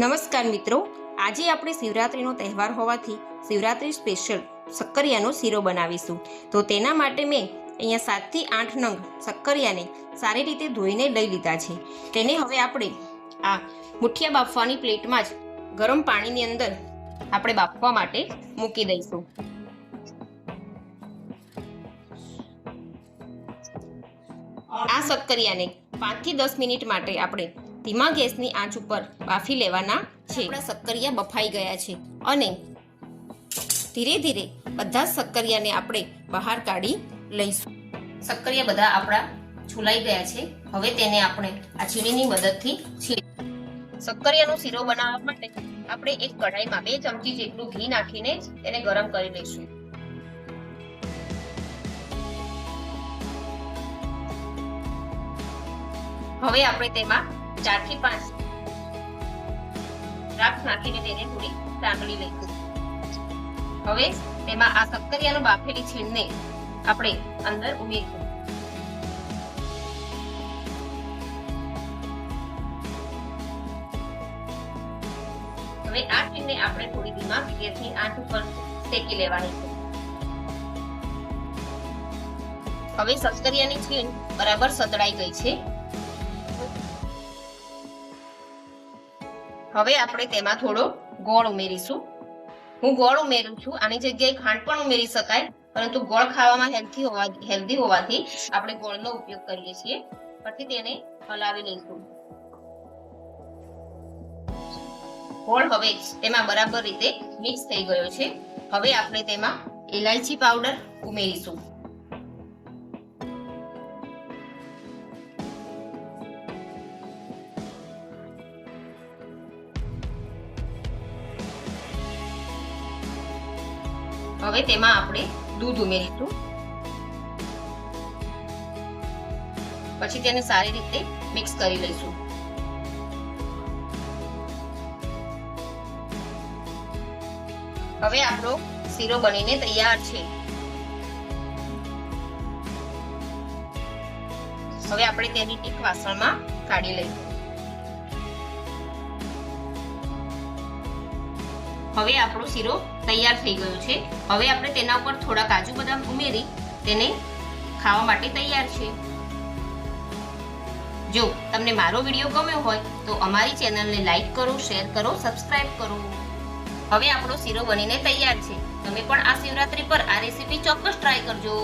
નમસ્કાર મિત્રો. આજે આપણે શિવરાત્રિનો તહેવાર હોવાથી શિવરાત્રિ સ્પેશિયલ શક્કરિયાનો શીરો બનાવીશું. તો તેના માટે મેં અહીંયા સાતથી આઠ નંગ શક્કરિયાને સારી રીતે ધોઈને લઈ લીધા છે. તેને હવે આપણે આ મુઠિયા બાફવાની પ્લેટમાં જ ગરમ પાણીની અંદર આપણે બાફવા માટે મૂકી દઈશું. આ સક્કરિયાને પાંચથી દસ મિનિટ માટે આપણે ધીમા ગેસની આંચ ઉપર બાફી લેવાના છે. આપણા શક્કરિયા બફાઈ ગયા છે અને ધીરે ધીરે બધા સક્કરિયાને આપણે બહાર કાઢી લઈશું. સક્કરિયા બધા આપણા છૂલાઈ ગયા છે. હવે તેને આપણે આ છીણીની મદદથી છીણી શક્કરિયાનો શીરો બનાવવા માટે આપણે એક કઢાઈમાં બે ચમચી જેટલું ઘી નાખીને તેને ગરમ કરી લઈશું. હવે આપણે તેમાં ચારથી પાંચ. દ્રાક્ષ નાખીને તેને થોડી સાંકળી લઈશું હવે તેમાં આ સક્કરિયાનો બાફેલી છીણને આપણે અંદર ઉમેરીશું. હવે આ છીણને આપણે થોડી ધીમા ગેસની આંચ ઉપર શેકી લેવાની છે. હવે સક્કરિયાની છીણ બરાબર સતળાઈ ગઈ છે. હવે આપણે તેમાં થોડો ગોળ ઉમેરીશું. હું ગોળ ઉમેરું છું. આની જગ્યાએ ખાંડ પણ ઉમેરી શકાય, પરંતુ ગોળ ખાવામાં હેલ્ધી હોવા, હેલ્ધી હોવાથી આપણે ગોળનો ઉપયોગ કરીએ છીએ. પછી તેને હલાવી લઈશું. ગોળ હવે તેમાં બરાબર રીતે મિક્સ થઈ ગયો છે. હવે આપણે તેમાં ઇલાયચી પાવડર ઉમેરીશું. હવે તેમાં આપણે દૂધ ઉમેરીશું. પછી તેને સારી રીતે મિક્સ કરી લઈશું. હવે આપણો શીરો બનીને તૈયાર છે. હવે આપણે તેની એક વાસણમાં કાઢી લઈશું. હવે આપણો શીરો તૈયાર થઈ ગયો છે. હવે આપણે તેના ઉપર થોડા કાજુ બદામ ઉમેરી તેને ખાવા માટે તૈયાર છે. જો તમને મારો વીડિયો ગમ્યો હોય તો અમારી ચેનલને લાઈક કરો, શેર કરો, સબસ્ક્રાઇબ કરો. હવે આપણો શીરો બનીને તૈયાર છે. તમે પણ આ શિવરાત્રી પર આ રેસીપી ચોક્કસ ટ્રાય કરજો.